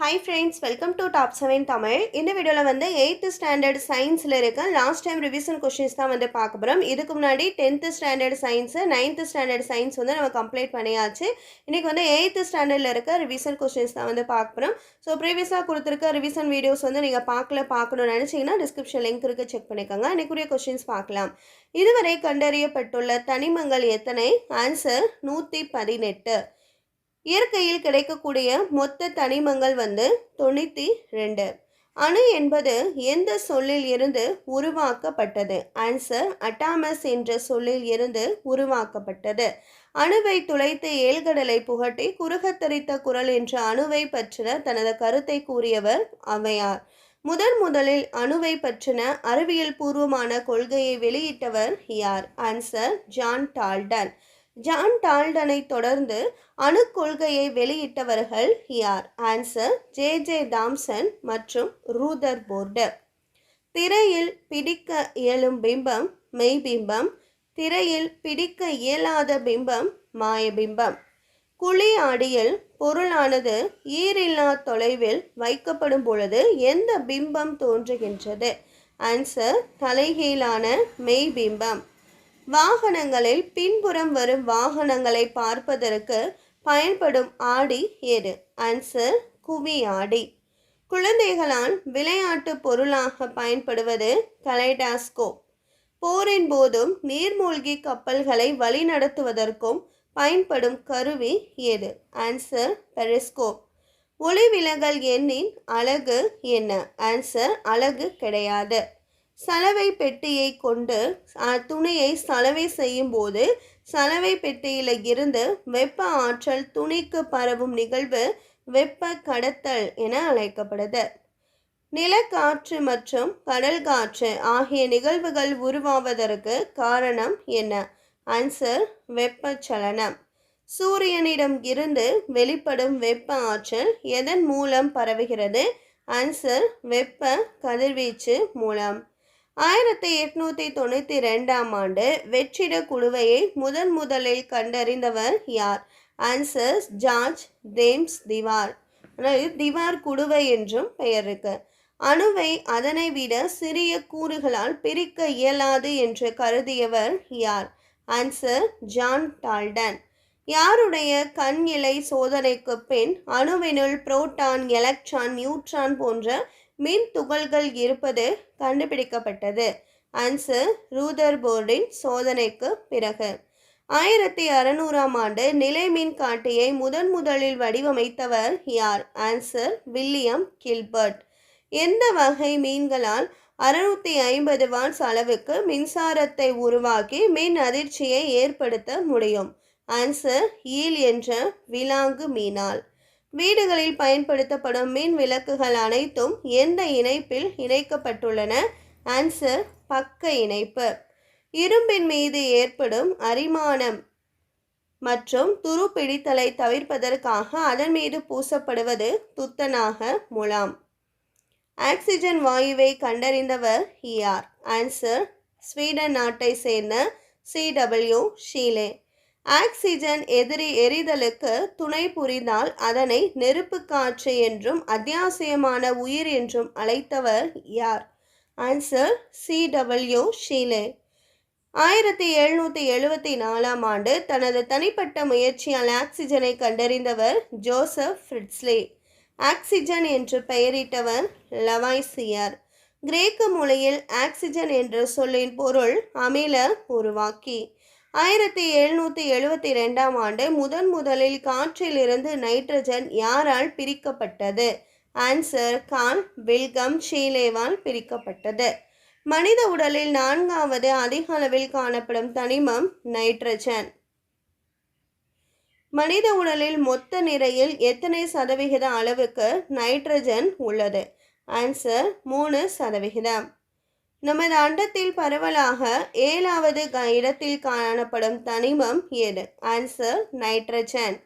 Hi friends welcome to top seven Tamil இந்த வீடியோவில் வந்து எயித்து ஸ்டாண்டர்ட் சயின்ஸில் இருக்க லாஸ்ட் டைம் ரிவிஷன் கொஷின்ஸ் தான் வந்து பார்க்க போகிறோம் இதுக்கு முன்னாடி tenth standard science ninth standard science வந்து நம்ம கம்ப்ளீட் பண்ணியாச்சு. இன்றைக்கி வந்து எயித்து ஸ்டாண்டர்டில் இருக்க ரிவிஷன் கொஷின்ஸ் தான் வந்து பார்க்க போகிறோம் ஸோ ப்ரீவியஸாக கொடுத்துருக்க ரிவிஷன் வீடியோஸ் வந்து நீங்கள் பார்க்கல பார்க்கணும்னு நினச்சிங்கன்னா டிஸ்கிரிப்ஷன் லிங்க் இருக்குது செக் பண்ணிக்கோங்க. இன்னைக்குரிய கொஷின்ஸ் பார்க்கலாம். இதுவரை கண்டறியப்பட்டுள்ள தனிமங்கள் எத்தனை? ஆன்சர் நூற்றி பதினெட்டு. இயற்கையில் கிடைக்கக்கூடிய மொத்த தனிமங்கள் வந்து தொண்ணூற்றி ரெண்டு. அணு என்பது எந்த சொல்லில் இருந்து உருவாக்கப்பட்டது? ஆன்சர் அட்டாமஸ் என்ற சொல்லில் இருந்து உருவாக்கப்பட்டது. அணுவை துளைத்து ஏழ்கடலை புகட்டி குறுகத்தரித்த குரல் என்ற அணுவை பற்றின தனது கருத்தை கூறியவர் அவையார். முதன் முதலில் அணுவை பற்றின அறிவியல் பூர்வமான கொள்கையை வெளியிட்டவர் யார்? ஆன்சர் ஜான் டால்டன் ஜான் டால்டனை தொடர்ந்து அணு கொள்கையை வெளியிட்டவர்கள் யார்? ஆன்சர் ஜே ஜே தாம்சன் மற்றும் ரூதர் போர்டு திரையில் பிடிக்க இயலும் பிம்பம் மெய்பிம்பம் திரையில் பிடிக்க இயலாத பிம்பம் மாயபிம்பம் குழி ஆடியில் பொருளானது ஈரில்லா தொலைவில் வைக்கப்படும் பொழுது எந்த பிம்பம் தோன்றுகின்றது? ஆன்சர் தலைகீழான மெய்பிம்பம் வாகனங்களில் பின்புறம் வரும் வாகனங்களை பார்ப்பதற்கு பயன்படும் ஆடி எது? ஆன்சர் குவி ஆடி குழந்தைகளால் விளையாட்டு பொருளாக பயன்படுவது கலைடாஸ்கோப் போரின் போதும் நீர்மூழ்கி கப்பல்களை வழிநடத்துவதற்கும் பயன்படும் கருவி எது? ஆன்சர் பெரிஸ்கோப் ஒளிவிலகல் எண்ணின் அழகு என்ன? ஆன்சர் அழகு கிடையாது. சலவை பெட்டியை கொண்டு துணியை சலவை செய்யும் போது சலவை பெட்டியில் இருந்து வெப்ப ஆற்றல் துணிக்கு பரவும் நிகழ்வு வெப்ப கடத்தல் என அழைக்கப்படுது. நிலக்காற்று மற்றும் கடல் காற்று ஆகிய நிகழ்வுகள் உருவாவதற்கு காரணம் என்ன? ஆன்சர் வெப்பச்சலனம். சூரியனிடம் இருந்து வெளிப்படும் வெப்ப ஆற்றல் எதன் மூலம் பரவுகிறது? ஆன்சர் வெப்ப கதிர்வீச்சு மூலம். ஆயிரத்தி எட்நூத்தி தொண்ணூற்றி ரெண்டாம் ஆண்டு வெற்றிட குழுவையை முதன் முதலில் கண்டறிந்தவர் யார்? ஆன்சர்ஸ் ஜார்ஜ் தேம்ஸ் திவார் திவார் குழுவை என்றும் பெயர் இருக்கு அணுவை அதனை விட சிறிய கூறுகளால் பிரிக்க இயலாது என்று கருதியவர் யார்? ஆன்சர் ஜான் டால்டன் யாருடைய கண் இலை சோதனைக்கு பின் அணுவினுள் புரோட்டான் எலக்ட்ரான் நியூட்ரான் போன்ற மின் துகள்கள் இருப்பது கண்டுபிடிக்கப்பட்டது. அன்சர் ரூதர் போர்டின் சோதனைக்கு பிறகு. ஆயிரத்தி அறநூறாம் ஆண்டு நிலைமின் காட்டியை முதன் முதலில் வடிவமைத்தவர் யார்? Answer William Gilbert. எந்த வகை மீன்களால் அறுநூத்தி ஐம்பது வாட்ஸ் அளவுக்கு மின்சாரத்தை உருவாக்கி மின் அதிர்ச்சியை ஏற்படுத்த முடியும்? ஆன்சர் ஈல் என்ற விலாங்கு மீனால். வீடுகளில் பயன்படுத்தப்படும் மின் விளக்குகள் அனைத்தும் எந்த இணைப்பில் இணைக்கப்பட்டுள்ளன? ஆன்சர் பக்க இணைப்பு. இரும்பின் மீது ஏற்படும் அரிமானம் மற்றும் துருப்பிடித்தலை தவிர்ப்பதற்காக அதன் மீது பூசப்படுவது துத்தனாக முலாம். ஆக்சிஜன் வாயுவை கண்டறிந்தவர் யார் ஆன்சர் ஸ்வீடன் நாட்டை சேர்ந்த சிடபிள்யூ ஷீலே. ஆக்சிஜன் எதிரி எரிதலுக்கு துணை புரிந்தால் அதனை நெருப்பு காற்று என்றும் அத்தியாவசியமான உயிர் என்றும் அழைத்தவர் யார்? ஆன்சர் சி டபிள்யூ ஷீலே ஆயிரத்தி எழுநூற்றி எழுபத்தி நாலாம் ஆண்டு தனது தனிப்பட்ட முயற்சியால் ஆக்சிஜனை கண்டறிந்தவர் ஜோசப் ஃப்ரிட்ஸ்லே. ஆக்சிஜன் என்று பெயரிட்டவர் லவாய்சியர் கிரேக்க மொழியில் ஆக்சிஜன் என்ற சொல்லின் பொருள் அமில உருவாக்கி. ஆயிரத்தி எழுநூற்றி எழுபத்தி ரெண்டாம் ஆண்டு முதன் முதலில் காற்றிலிருந்து நைட்ரஜன் யாரால் பிரிக்கப்பட்டது? ஆன்சர் கான் வில்கம் ஷீலேவால் பிரிக்கப்பட்டது. மனித உடலில் நான்காவது அதிக அளவில் காணப்படும் தனிமம் நைட்ரஜன். மனித உடலில் மொத்த நிறையில் எத்தனை சதவிகித அளவுக்கு நைட்ரஜன் உள்ளது? ஆன்சர் மூணு சதவிகிதம். நமது அண்டத்தில் பரவலாக ஏழாவது க- இடத்தில் காணப்படும் தனிமம் எது? ஆன்சர் நைட்ரஜன்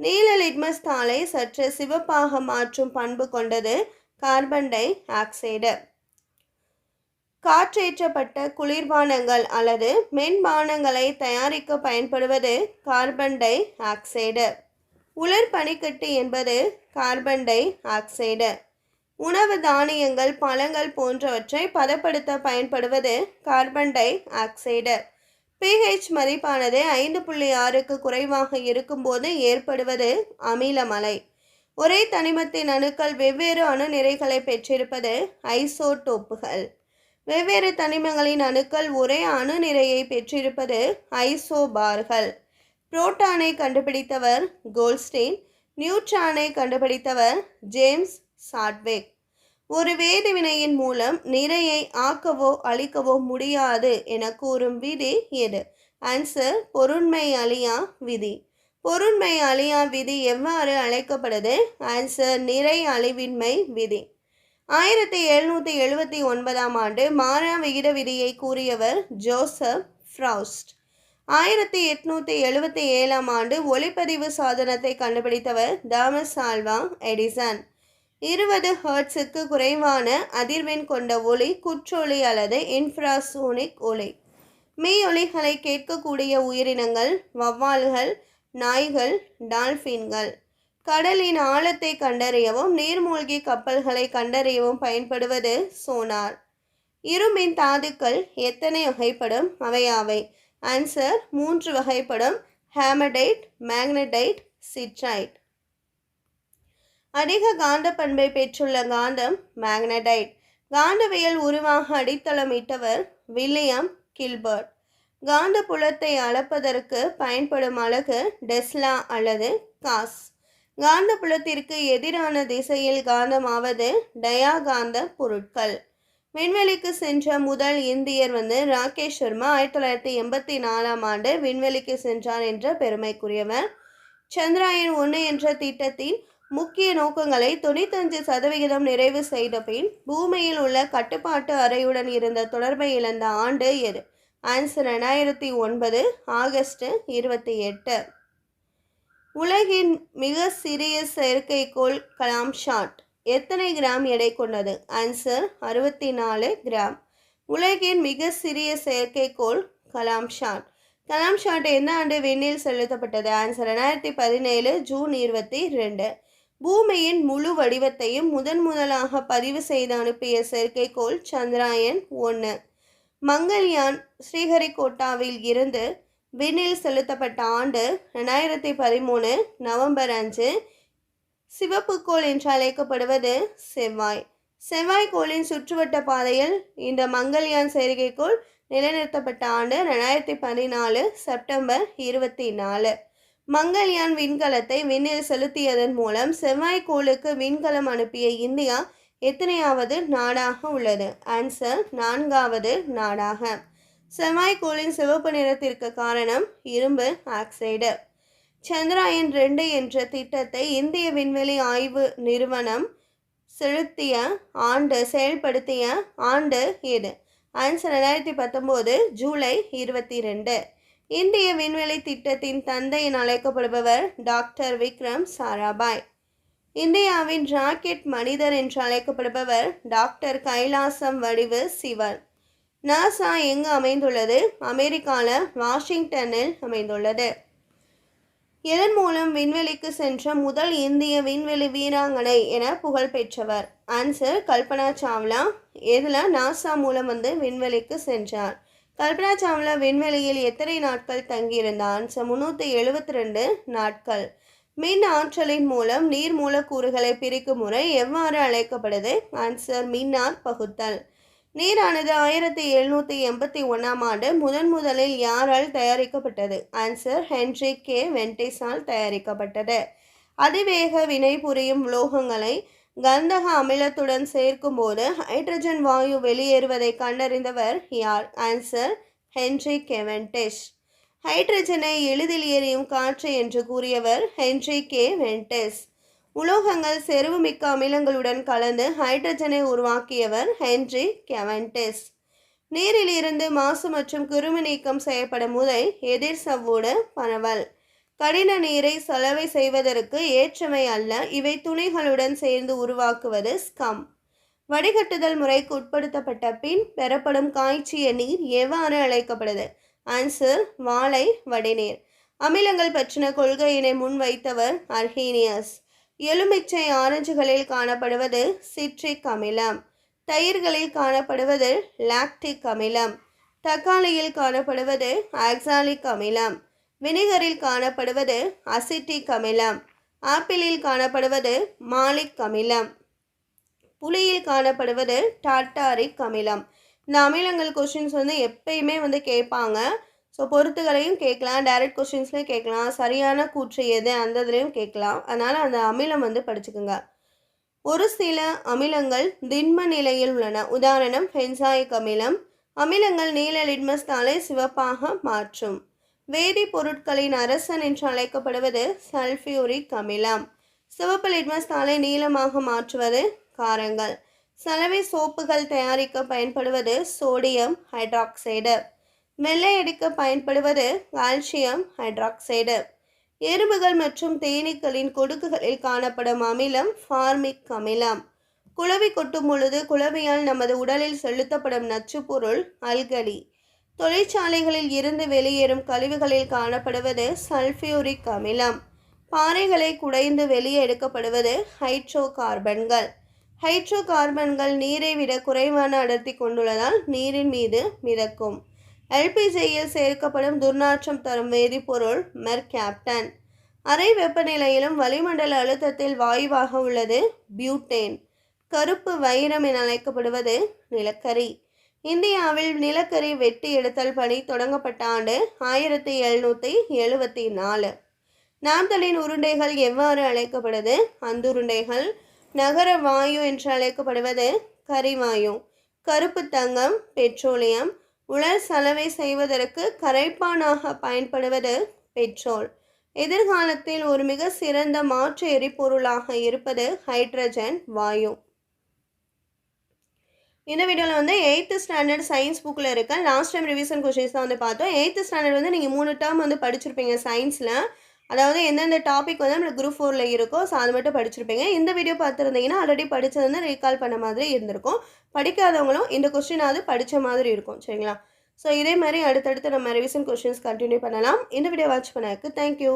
நீல லிட்மஸ் தாளை சற்று சிவப்பாக மாற்றும் பண்பு கொண்டது கார்பன் டை ஆக்சைடு காற்றேற்றப்பட்ட குளிர்பானங்கள் அல்லது மென்பானங்களை தயாரிக்க பயன்படுவது கார்பன் டை ஆக்சைடு உலர் பனிக்கட்டு என்பது கார்பன் டை ஆக்சைடு உணவு தானியங்கள் பழங்கள் போன்றவற்றை பதப்படுத்த பயன்படுவது கார்பன் டை ஆக்சைடு பிஹெச் மதிப்பானது ஐந்து புள்ளி ஆறுக்கு குறைவாக இருக்கும்போது ஏற்படுவது அமிலமலை. ஒரே தனிமத்தின் அணுக்கள் வெவ்வேறு அணு நிறைகளை பெற்றிருப்பது ஐசோடோப்புகள். வெவ்வேறு தனிமங்களின் அணுக்கள் ஒரே அணு நிறையை பெற்றிருப்பது ஐசோபார்கள். புரோட்டானை கண்டுபிடித்தவர் கோல்ஸ்டீன் நியூட்ரானை கண்டுபிடித்தவர் ஜேம்ஸ் சாட்வேக். ஒரு வேதிவினையின் மூலம் நிறையை ஆக்கவோ அழிக்கவோ முடியாது என கூறும் விதி எது? ஆன்சர் பொருண்மை அழியா விதி. பொருண்மை அழியா விதி எவ்வாறு அழைக்கப்படுது? ஆன்சர் நிறை அழிவின்மை விதி. ஆயிரத்தி எழுநூற்றி எழுபத்தி ஒன்பதாம் ஆண்டு மாறா விகித விதியை கூறியவர் ஜோசப் ஃப்ரௌஸ்ட். ஆயிரத்தி எட்நூற்றி எழுபத்தி ஏழாம் ஆண்டு ஒளிப்பதிவு சாதனத்தை கண்டுபிடித்தவர் தாமஸ் ஆல்வா எடிசன். இருபது ஹர்ட்ஸுக்கு குறைவான அதிர்வெண் கொண்ட ஒளி குற்றொளி அல்லது இன்ஃப்ராசோனிக் ஒளி. மெய் ஒலிகளை கேட்கக்கூடிய உயிரினங்கள் வவ்வால்கள் நாய்கள் டால்ஃபின்கள். கடலின் ஆழத்தை கண்டறியவும் நீர்மூழ்கி கப்பல்களை கண்டறியவும் பயன்படுவது சோனார். இரும்பின் தாதுக்கள் எத்தனை வகைப்படும்? அவையாவை ஆன்சர் மூன்று வகைப்படும். ஹேமடைட் மேக்னடைட் சிட்ரைட் அதிக காந்த பண்பை பெற்றுள்ள காந்தம் மேக்னடைட். காந்தவியல் உருவாக அடித்தளமிட்டவர் வில்லியம் கில்பர்ட். காந்த புலத்தை அளப்பதற்கு பயன்படும் அலகு டெஸ்லா அல்லது காஸ். காந்த புலத்திற்கு எதிரான திசையில் காந்தமாவது டயாகாந்த பொருட்கள். விண்வெளிக்கு சென்ற முதல் இந்தியர் வந்து ராகேஷ் சர்மா ஆயிரத்தி தொள்ளாயிரத்தி எண்பத்தி நாலாம் ஆண்டு விண்வெளிக்கு சென்றார் என்ற பெருமைக்குரியவர். சந்திராயன் ஒன்று என்ற திட்டத்தின் முக்கிய நோக்கங்களை தொண்ணூத்தஞ்சு சதவிகிதம் நிறைவு செய்த பின் பூமியில் உள்ள கட்டுப்பாட்டு அறையுடன் இருந்த தொடர்பை இழந்த ஆண்டு எது? ஆன்சர் ரெண்டாயிரத்தி ஒன்பது ஆகஸ்ட் இருபத்தி எட்டு. உலகின் மிக சிறிய செயற்கைக்கோள் கலாம் ஷாட் எத்தனை கிராம் எடை கொண்டது? ஆன்சர் அறுபத்தி நாலு கிராம். உலகின் மிக சிறிய செயற்கைக்கோள் கலாம் ஷாட் கலாம் ஷாட் எந்த ஆண்டு விண்ணில் செலுத்தப்பட்டது? ஆன்சர் ரெண்டாயிரத்தி பதினேழு ஜூன் இருபத்தி ரெண்டு. பூமியின் முழு வடிவத்தையும் முதன் முதலாக பதிவு செய்து அனுப்பிய செயற்கைக்கோள் சந்திராயன் ஒன்று மங்கள்யான் ஸ்ரீஹரிகோட்டாவில் இருந்து விண்ணில் செலுத்தப்பட்ட ஆண்டு ரெண்டாயிரத்தி பதிமூணு நவம்பர் அஞ்சு. சிவப்பு கோள் என்று அழைக்கப்படுவது செவ்வாய். செவ்வாய் கோளின் சுற்றுவட்ட பாதையில் இந்த மங்கள்யான் செயற்கைக்கோள் நிலைநிறுத்தப்பட்ட ஆண்டு ரெண்டாயிரத்தி பதினாலு செப்டம்பர் இருபத்தி நாலு. மங்கள்யான் விண்கலத்தை விண்ணில் செலுத்தியதன் மூலம் செவ்வாய்க்கோளுக்கு விண்கலம் அனுப்பிய இந்தியா எத்தனையாவது நாடாக உள்ளது? ஆன்சர் நான்காவது நாடாக. செவ்வாய்க்கோளின் சிவப்பு நிறத்திற்கு காரணம் இரும்பு ஆக்சைடு. சந்திராயன் ரெண்டு என்ற திட்டத்தை இந்திய விண்வெளி ஆய்வு நிறுவனம் செலுத்திய ஆண்டு செயல்படுத்திய ஆண்டு எது ஆன்சர் ரெண்டாயிரத்தி பத்தொம்போது ஜூலை இருபத்தி ரெண்டு. இந்திய விண்வெளி திட்டத்தின் தந்தை என அழைக்கப்படுபவர் டாக்டர் விக்ரம் சாராபாய். இந்தியாவின் ராக்கெட் மனிதர் என்று அழைக்கப்படுபவர் டாக்டர் கைலாசம் வடிவு சிவன். நாசா எங்கு அமைந்துள்ளது? அமெரிக்காவில் வாஷிங்டனில் அமைந்துள்ளது. இதன் மூலம் விண்வெளிக்கு சென்ற முதல் இந்திய விண்வெளி வீராங்கனை என புகழ் பெற்றவர். ஆன்சர் கல்பனா சாவ்லா இதில் நாசா மூலம் வந்து விண்வெளிக்கு சென்றார். கல்பனா சாவ்லா விண்வெளியில் எத்தனை நாட்கள் தங்கியிருந்தான்? ஆன்சர் முந்நூற்றி எழுபத்தி ரெண்டு நாட்கள். மின் ஆற்றலின் மூலம் நீர் மூலக்கூறுகளை பிரிக்கும் முறை எவ்வாறு அழைக்கப்படுது? ஆன்சர் மின்னார் பகுத்தல். நீரானது ஆயிரத்தி எழுநூற்றி எண்பத்தி ஒன்றாம் ஆண்டு முதன் முதலில் யாரால் தயாரிக்கப்பட்டது? ஆன்சர் ஹென்ரி கே வெண்டிஸால் தயாரிக்கப்பட்டது. அதிவேக வினை புரியும் உலோகங்களை கந்தக அமிலத்துடன் சேர்க்கும்போது ஹைட்ரஜன் வாயு வெளியேறுவதை கண்டறிந்தவர் யார்? ஆன்சர் ஹென்ரி கெவென்டெஷ் ஹைட்ரஜனை எளிதில் எரியும் காற்று என்று கூறியவர் ஹென்ரி கே வென்டெஸ் உலோகங்கள் செருவுமிக்க அமிலங்களுடன் கலந்து ஹைட்ரஜனை உருவாக்கியவர் ஹென்ரி கெவன்டெஸ் நீரில் இருந்து மாசு மற்றும் கிருமி நீக்கம் செய்யப்படும் முறை எதிர் சவ்வோடு பரவல். கடின நீரை சலவை செய்வதற்கு ஏற்றமை அல்ல. இவை துணிகளுடன் சேர்ந்து உருவாக்குவது ஸ்கம் வடிகட்டுதல் முறைக்கு உட்படுத்தப்பட்ட பின் பெறப்படும் காய்ச்சிய நீர் எவ்வாறு அழைக்கப்படுது? ஆன்சர் வாழை வடிநீர். அமிலங்கள் பற்றின கொள்கையினை முன்வைத்தவர் அர்ஹீனியஸ் எலுமிச்சை ஆரஞ்சுகளில் காணப்படுவது சிட்ரிக் அமிலம். தயிர்களில் காணப்படுவது லாக்டிக் அமிலம். தக்காளியில் காணப்படுவது ஆக்சாலிக் அமிலம். வினிகரில் காணப்படுவது அசிட்டிக் அமிலம் ஆப்பிளில் காணப்படுவது மாலிக் அமிலம் புளியில் காணப்படுவது டாட்டாரிக் அமிலம் இந்த அமிலங்கள் கொஷின்ஸ் வந்து எப்பயுமே வந்து கேட்பாங்க. ஸோ பொருத்துகளையும் கேட்கலாம். டைரக்ட் கொஷின்ஸ்லேயும் கேட்கலாம். சரியான கூற்று எது அந்த இதுலேயும் கேட்கலாம். அதனால் அந்த அமிலம் வந்து படிச்சுக்கோங்க. ஒரு சில அமிலங்கள் திண்ம நிலையில் உள்ளன. உதாரணம் ஃபென்சாயிக் அமிலம் அமிலங்கள் நீல லிட்மஸ் தாளை சிவப்பாக மாற்றும். வேதிப்பொருட்களின் அரசன் என்று அழைக்கப்படுவது சல்ஃபியூரிக் அமிலம். சிவப்பு லிட்மஸ் தாளை நீளமாக மாற்றுவது காரங்கள். சலவை சோப்புகள் தயாரிக்க பயன்படுவது சோடியம் ஹைட்ராக்சைடு. வெள்ளை அடிக்க பயன்படுவது கால்சியம் ஹைட்ராக்சைடு. எறும்புகள் மற்றும் தேனீக்களின் கொடுக்குகளில் காணப்படும் அமிலம் ஃபார்மிக் அமிலம். குளவி கொட்டும் பொழுது குளவியால் நமது உடலில் செலுத்தப்படும் நச்சுப்பொருள் அல்கலி. தொழிற்சாலைகளில் இருந்து வெளியேறும் கழிவுகளில் காணப்படுவது சல்ஃபியூரிக் அமிலம். பாறைகளை குடைந்து வெளியே எடுக்கப்படுவது ஹைட்ரோ கார்பன்கள் ஹைட்ரோ கார்பன்கள் நீரை விட குறைவான அடர்த்தி கொண்டுள்ளதால் நீரின் மீது மிதக்கும். எல்பிஜியில் சேர்க்கப்படும் துர்நாற்றம் தரும் வேதிப்பொருள் மெர்கேப்டன். அறை வெப்பநிலையிலும் வளிமண்டல அழுத்தத்தில் வாயுவாக உள்ளது பியூட்டேன். கருப்பு வைரம் என அழைக்கப்படுவது நிலக்கரி. இந்தியாவில் நிலக்கரி வெட்டி எடுத்தல் பணி தொடங்கப்பட்ட ஆண்டு ஆயிரத்தி எழுநூற்றி எழுபத்தி நாலு. நாம்தலின் உருண்டைகள் எவ்வாறு அழைக்கப்படுது? அந்துருண்டைகள் நகர வாயு என்று அழைக்கப்படுவது கரிவாயு கருப்பு தங்கம் பெட்ரோலியம் உலர் சலவை செய்வதற்கு கரைப்பானாக பயன்படுவது பெட்ரோல். எதிர்காலத்தில் ஒரு மிக சிறந்த மாற்று எரிபொருளாக இருப்பது ஹைட்ரஜன் வாயு. இந்த வீடியோவில் வந்து எயித்து ஸ்டாண்டர்ட் சயின்ஸ் புக்கில் இருக்க லாஸ்ட் டைம் ரிவிஷன் கொஷின்ஸ் தான் வந்து பார்த்தோம். எயித்து ஸ்டாண்டர்ட் வந்து நீங்கள் மூணு டேர்ம் வந்து படிச்சிருப்பீங்க சயின்ஸில் அதாவது எந்தெந்த டாபிக் வந்து நம்மளுக்கு குரூப் ஃபோரில் இருக்கோ ஸோ அது மட்டும் படிச்சிருப்பீங்க. இந்த வீடியோ பார்த்துருந்தீங்கன்னா ஆல்ரெடி படித்தது வந்து ரீகால் பண்ண மாதிரி இருந்திருக்கும். படிக்காதவங்களும் இந்த கொஸ்டினாவது படித்த மாதிரி இருக்கும் சரிங்களா? ஸோ இதே மாதிரி அடுத்தடுத்து நம்ம ரிவிஷன் கொஷின்ஸ் கண்டினியூ பண்ணலாம். இந்த வீடியோ வாட்ச் பண்ணதுக்கு தேங்க்யூ